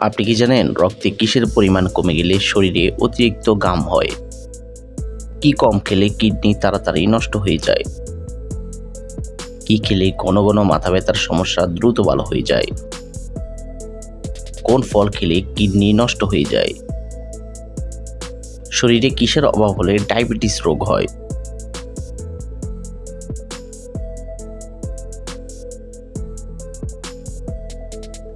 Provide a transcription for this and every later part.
আপনি কি জানেন, রক্তে কিসের পরিমাণ কমে গেলে শরীরে অতিরিক্ত গাম হয়? কি কম খেলে কিডনি তাড়াতাড়ি নষ্ট হয়ে যায়? কি খেলে ঘন ঘন মাথা ব্যথার সমস্যা দ্রুত ভালো হয়ে যায়? কোন ফল খেলে কিডনি নষ্ট হয়ে যায়? শরীরে কিসের অভাব হলে ডায়াবেটিস রোগ হয়?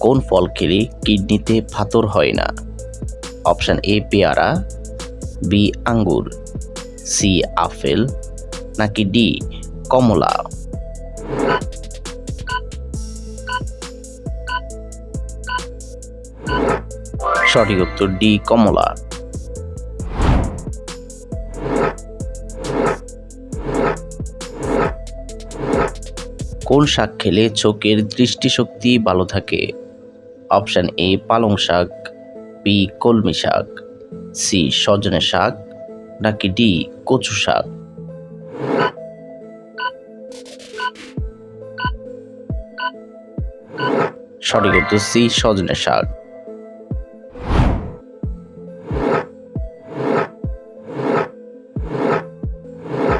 কোন ফল খেলে কিডনিতে ফাতর হয় না? অপশান এ, পেয়ারা, বি, আঙ্গুর, সি, আপেল, নাকি ডি, কমলা? সঠিক উত্তর ডি, কমলা। কোন শাক খেলে চোখের দৃষ্টিশক্তি ভালো থাকে? অপশান এ পালং শাক বি কলমি শাক সি সজনে শাক, নাকি ডি কচু শাক। সঠিক উত্তর সি সজনে শাক।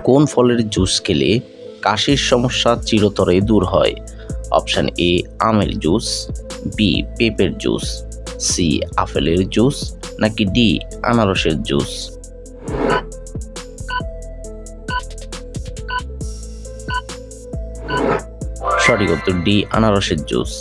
কোন ফলের জুস খেলে কাশির সমস্যা চিরতরে দূর হয়? অপশান এ, আমের জুস বি পেঁপের জুস সি আপেলের জুস নাকি ডি আনারসের জুস সঠিক উত্তর ডি আনারসের জুস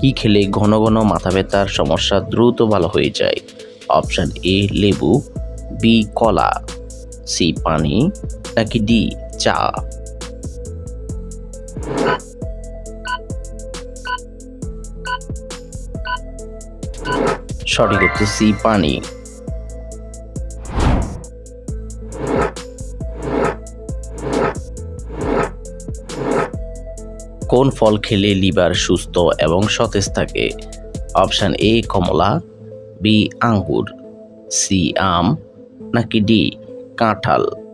কি খেলে ঘন ঘন মাথা ব্যথার সমস্যা দ্রুত ভালো হয়ে যায়? অপশান এ লেবু বি কলা সি পানি নাকি ডি চা। সঠিক উত্তর সি, পানি। কোন ফল খেলে লিভার সুস্থ এবং সতেজ থাকে? অপশান এ, কমলা, বি, আঙ্গুর, সি, আম, নাকি ডি, কাঁঠাল?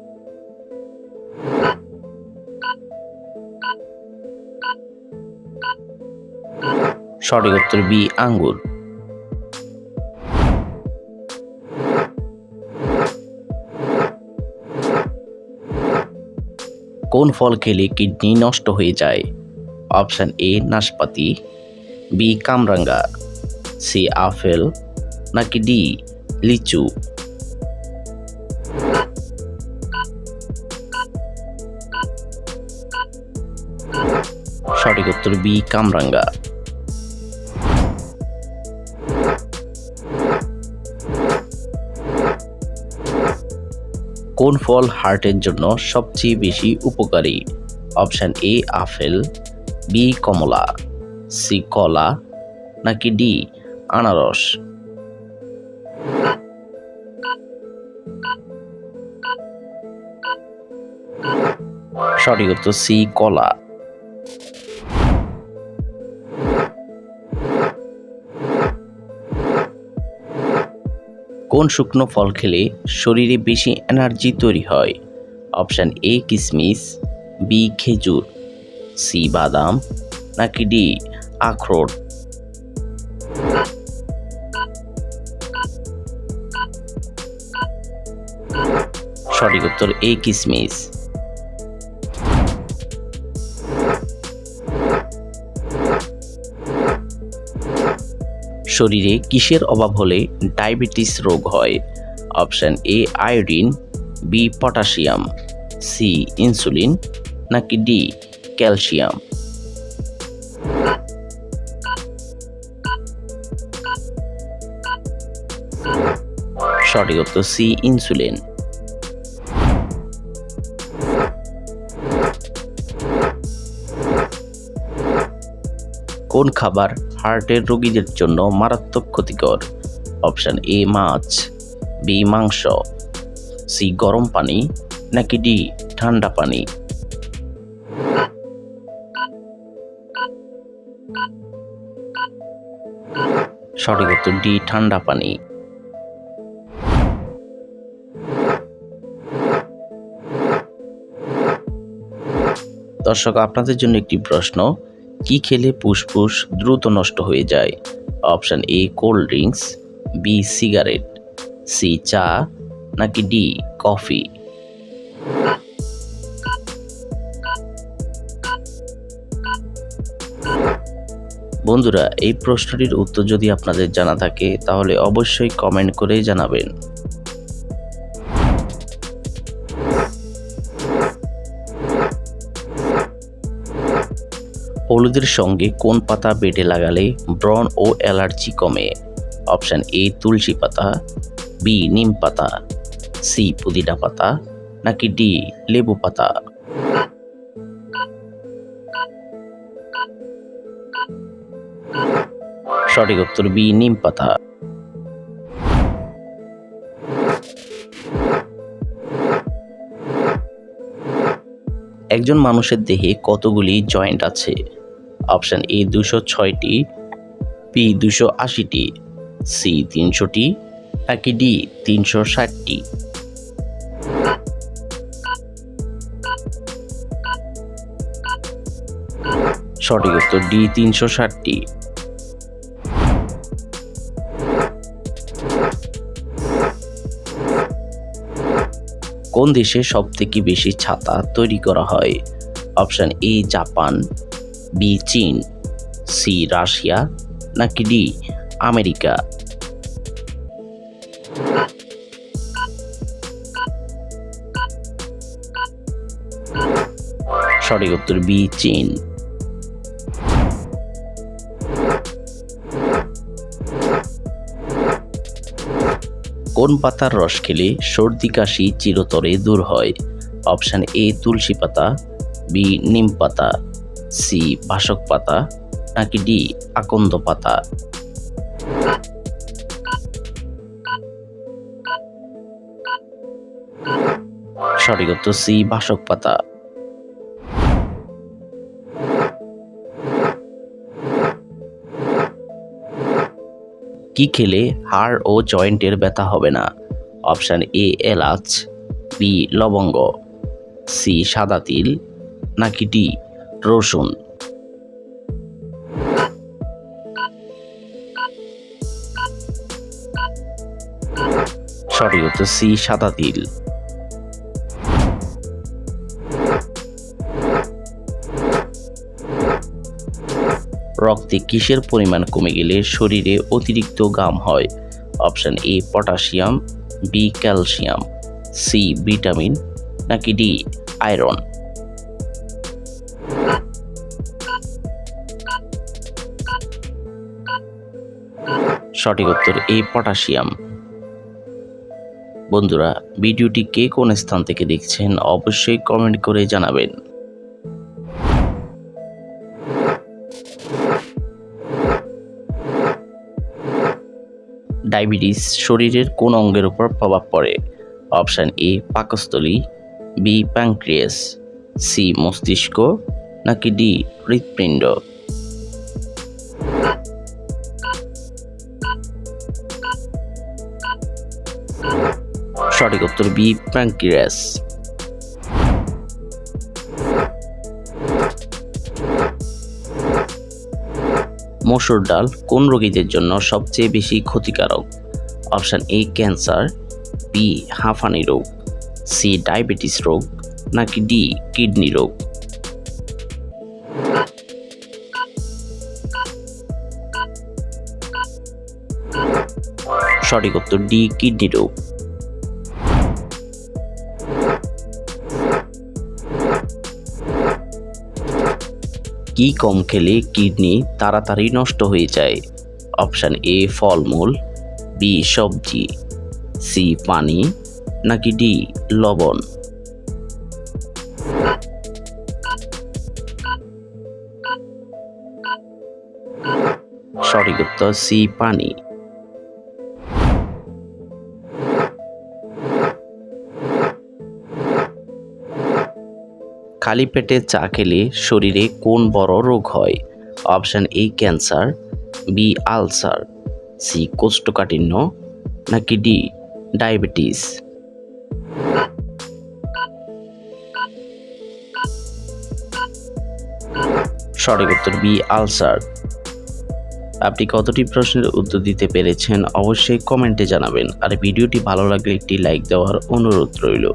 সঠিক উত্তর বি, আঙ্গুর। কোন ফল খেলে কিডনি নষ্ট হয়ে যায়? অপশান এ, নাশপাতি। বি, কামরাঙ্গা। সি, আপেল নাকি ডি, লিচু। সঠিক উত্তর বি, কামরাঙ্গা। কোন ফল হার্টের জন্য সবচেয়ে বেশি উপকারী? অপশান এ, আপেল, বি, কমলা, সি, কলা, নাকি ডি, আনারস? সঠিক উত্তর সি, কলা। কোন শুকনো ফল খেলে শরীরে বেশি এনার্জি তৈরি হয়? অপশান এ, কিসমিস, বি, খেজুর, সি, বাদাম, নাকি ডি, আখরোট? সঠিক উত্তর এ, কিসমিস। শরীরে কিসের অভাব হলে ডায়াবেটিস রোগ হয়? Option A, iodine, B, potassium, C, insulin, নাকি ডি, ক্যালসিয়াম। সঠিক উত্তর সি, ইনসুলিন। কোন খাবার হার্টের রোগীদের জন্য মারাত্মক ক্ষতিকর। অপশান এ, মাছ। বি, মাংস। সি, গরম পানি, নাকি ডি, ঠান্ডা পানি। সঠিক উত্তর, ডি, ঠান্ডা পানি। দর্শক, আপনাদের জন্য একটি প্রশ্ন। কি খেলে ফুসফুস দ্রুত নষ্ট হয়ে যায়? Option A cold drinks B cigarette C চা, নাকি ডি কফি? বন্ধুরা, এই প্রশ্নটির উত্তর যদি আপনাদের জানা থাকে, তাহলে অবশ্যই কমেন্ট করে জানাবেন। হলুদের সঙ্গে কোন পাতা বেটে লাগালে ব্রণ ও অ্যালার্জি কমে? অপশান এ, তুলসী পাতা, বি, নিম পাতা, সি, পুদিনা পাতা, নাকি ডি, লেবু পাতা? সঠিক উত্তর বি, নিম পাতা। একজন মানুষের দেহে কতগুলি জয়েন্ট আছে? অপশান এ দুশো ছয়টি, বি দুশো আশিটি, সি তিনশোটি, নাকি ডি তিনশো ষাটটি? সঠিক উত্তর ডি তিনশো ষাটটি। কোন দেশে সব থেকে বেশি ছাতা তৈরি করা হয়? অপশান এ জাপান বি চীন, সি রাশিয়া, নাকি ডি আমেরিকা? সঠিক উত্তর বি চীন। কোন পাতার রস খেলে সর্দি কাশি চিরতরে দূর হয়? অপশান এ তুলসী পাতা, বি নিম পাতা। সি বাসক পাতা নাকি ডি আকন্দ পাতা? সঠিক উত্তর সি বাসক পাতা। কি খেলে হাড় ও জয়েন্টের ব্যথা হবে না? অপশান এ এলাচ, বি লবঙ্গ, সি সাদা তিল, নাকি ডি রসুন। সঠিক উত্তর সি, সাদা তিল। রক্তে কিসের পরিমাণ কমে গেলে শরীরে অতিরিক্ত গাম হয়? Option A, potassium, B, calcium, C, vitamin, নাকি ডি, আয়রন? সঠিক উত্তর এ পটাশিয়াম। বন্ধুরা, ভিডিওটি কে কোন স্থান থেকে দেখছেন অবশ্যই কমেন্ট করে জানাবেন। ডায়াবেটিস শরীরের কোন অঙ্গের উপর প্রভাব পড়ে? অপশান এ, পাকস্থলী, বি প্যাংক্রিয়াস সি, মস্তিষ্ক, নাকি ডি, হৃৎপিণ্ড? সঠিক উত্তর বি প্যাংক্রিয়াস মসুর ডাল কোন রোগীদের জন্য সবচেয়ে বেশি ক্ষতিকারক? অপশান এ, ক্যান্সার, বি, হাঁফানি রোগ, সি, ডায়াবেটিস রোগ, নাকি ডি, কিডনি রোগ? সঠিক উত্তর ডি, কিডনি রোগ। কি কম খেলে কিডনি তাড়াতাড়ি নষ্ট হয়ে যায়? অপশান এ, ফলমূল, বি, সবজি, সি, পানি, নাকি ডি, লবণ? সঠিক উত্তর সি, পানি। খালি পেটে চা খেলে শরীরে কোন বড় রোগ হয়? Option A, cancer, B, ulcer, C, কোষ্ঠকাঠিন্য, নাকি ডি, ডায়াবেটিস। সঠিক উত্তর বি, আলসার। আপনি কতটি প্রশ্নের উত্তর দিতে পেরেছেন অবশ্যই কমেন্টে জানাবেন। আর ভিডিওটি ভালো লাগলে একটি লাইক দেওয়ার অনুরোধ রইল।